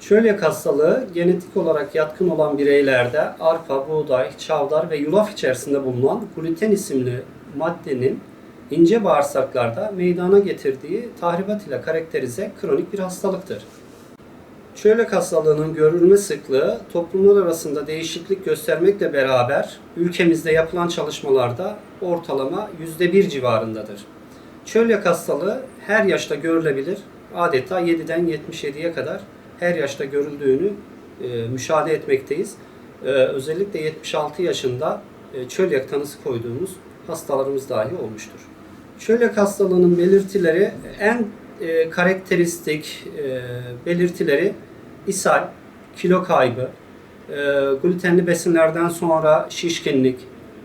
Çölyak hastalığı genetik olarak yatkın olan bireylerde arpa, buğday, çavdar ve yulaf içerisinde bulunan gluten isimli maddenin ince bağırsaklarda meydana getirdiği tahribat ile karakterize kronik bir hastalıktır. Çölyak hastalığının görülme sıklığı toplumlar arasında değişiklik göstermekle beraber ülkemizde yapılan çalışmalarda ortalama %1 civarındadır. Çölyak hastalığı her yaşta görülebilir. Adeta 7'den 77'ye kadar her yaşta görüldüğünü e, müşahede etmekteyiz. E, özellikle 76 yaşında e, çölyak tanısı koyduğumuz hastalarımız dahi olmuştur. Çölyak hastalığının belirtileri en e, karakteristik e, belirtileri ishal, kilo kaybı, e, glutenli besinlerden sonra şişkinlik,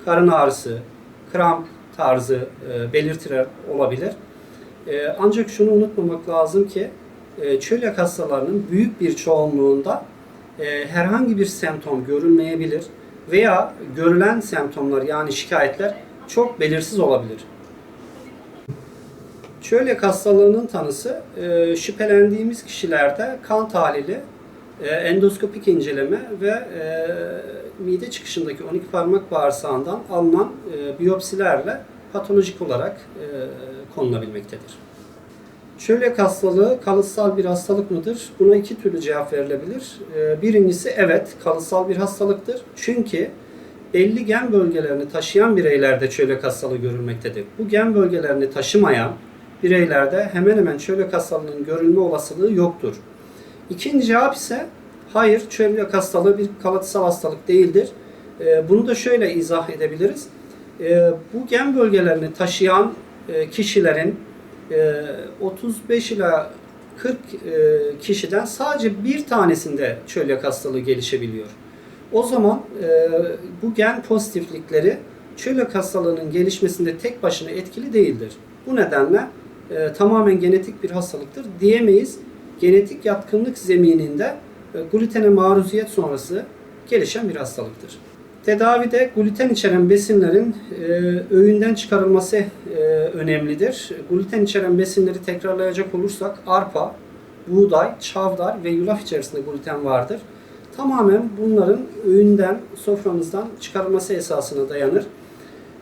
karın ağrısı, kramp tarzı e, belirtiler olabilir. E, ancak şunu unutmamak lazım ki e, çölyak hastalarının büyük bir çoğunluğunda e, herhangi bir semptom görülmeyebilir veya görülen semptomlar yani şikayetler çok belirsiz olabilir. Çölyak hastalığının tanısı e, şüphelendiğimiz kişilerde kan tahlili, e, endoskopik inceleme ve mide çıkışındaki 12 parmak bağırsağından alınan biyopsilerle patolojik olarak konulabilmektedir. Çölyak hastalığı kalıtsal bir hastalık mıdır? Buna iki türlü cevap verilebilir. E, birincisi evet kalıtsal bir hastalıktır. Çünkü belli gen bölgelerini taşıyan bireylerde çölyak hastalığı görülmektedir. Bu gen bölgelerini taşımayan bireylerde hemen hemen çölyak hastalığının görülme olasılığı yoktur. İkinci cevap ise hayır çölyak hastalığı bir kalıtsal hastalık değildir. E, Bunu da şöyle izah edebiliriz. E, Bu gen bölgelerini taşıyan e, kişilerin 35 ila 40 e, kişiden sadece bir tanesinde çölyak hastalığı gelişebiliyor. O zaman e, bu gen pozitiflikleri çölyak hastalığının gelişmesinde tek başına etkili değildir. Bu nedenle e, tamamen genetik bir hastalıktır diyemeyiz. Genetik yatkınlık zemininde e, glutene maruziyet sonrası gelişen bir hastalıktır. Tedavide gluten içeren besinlerin e, öğünden çıkarılması e, önemlidir. Gluten içeren besinleri tekrarlayacak olursak arpa, buğday, çavdar ve yulaf içerisinde gluten vardır. Tamamen bunların öğünden, soframızdan çıkarılması esasına dayanır.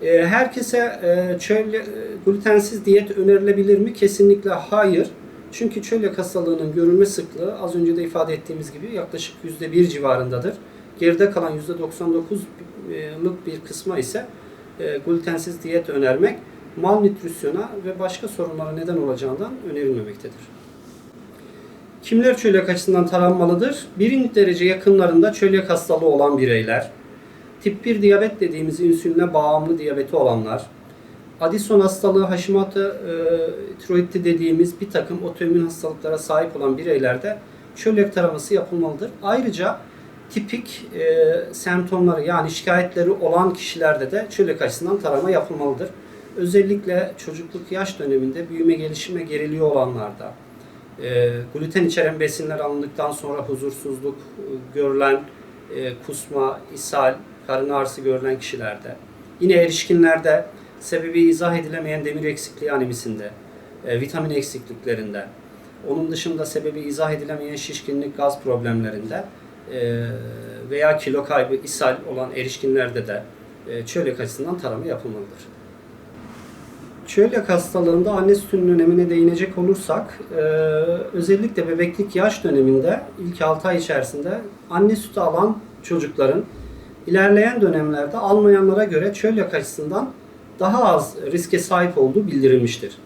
E, herkese e, çölyak, e, glutensiz diyet önerilebilir mi? Kesinlikle hayır. Çünkü çölyak hastalığının görülme sıklığı az önce de ifade ettiğimiz gibi yaklaşık %1 civarındadır. Geride kalan %99'luk bir kısma ise e, glutensiz diyet önermek malnütrisyona ve başka sorunlara neden olacağından önerilmemektedir. Kimler çölyak açısından taranmalıdır? Birinci derece yakınlarında çölyak hastalığı olan bireyler, tip 1 diyabet dediğimiz insüline bağımlı diyabeti olanlar, Addison hastalığı, Hashimoto e, tiroidi dediğimiz bir takım otoimmün hastalıklara sahip olan bireylerde çölyak taraması yapılmalıdır. Ayrıca tipik e, semptomları yani şikayetleri olan kişilerde de çölyak açısından tarama yapılmalıdır. Özellikle çocukluk yaş döneminde büyüme gelişime geriliyor olanlarda, e, gluten içeren besinler alındıktan sonra huzursuzluk e, görülen, e, kusma, ishal, karın ağrısı görülen kişilerde, yine erişkinlerde sebebi izah edilemeyen demir eksikliği animisinde, e, vitamin eksikliklerinde, onun dışında sebebi izah edilemeyen şişkinlik, gaz problemlerinde e, veya kilo kaybı, ishal olan erişkinlerde de e, çölyak açısından tarama yapılmalıdır. Çölyak hastalığında anne sütünün önemine değinecek olursak, e, özellikle bebeklik yaş döneminde ilk 6 ay içerisinde anne sütü alan çocukların ilerleyen dönemlerde almayanlara göre çölyak açısından daha az riske sahip olduğu bildirilmiştir.